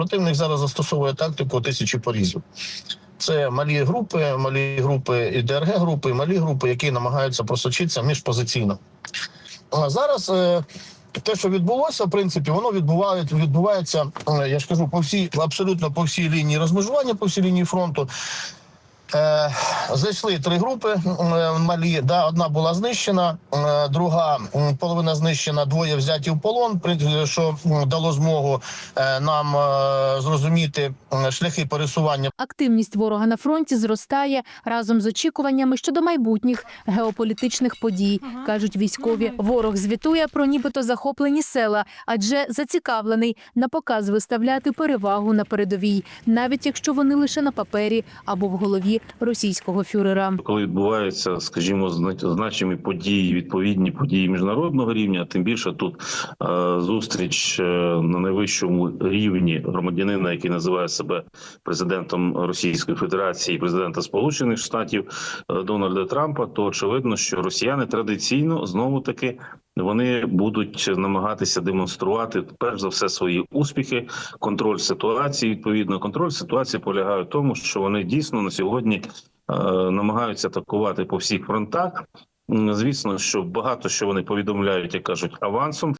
Противник зараз застосовує тактику тисячі порізів. Це малі групи, малі групи і ДРГ групи, малі групи, які намагаються просочитися міжпозиційно. А зараз е, те, що відбулося, в принципі, воно відбувається, відбувається, е, я ж кажу, по всій, абсолютно по всій лінії розмежування, по всій лінії фронту. Е, зайшли три групи е, малі. Да, одна була знищена, е, друга половина знищена, двоє взяті в полон. при- що дало змогу е, нам е, зрозуміти шляхи пересування Активність ворога на фронті зростає разом з очікуваннями щодо майбутніх геополітичних подій, кажуть військові. Ворог звітує про нібито захоплені села, адже зацікавлений на показ виставляти перевагу на передовій, навіть якщо вони лише на папері або в голові російського фюрера. коли відбуваються, скажімо, зна- значимі події, відповідні події міжнародного рівня, тим більше тут е, зустріч е, на найвищому рівні громадянина, який називає себе президентом Російської Федерації, президента Сполучених Штатів е, Дональда Трампа, то очевидно, що росіяни традиційно знову таки. Вони будуть намагатися демонструвати перш за все свої успіхи, контроль ситуації. Відповідно, контроль ситуації полягає в тому, що вони дійсно на сьогодні е, намагаються атакувати по всіх фронтах. Звісно, що багато що вони повідомляють, як кажуть, авансом.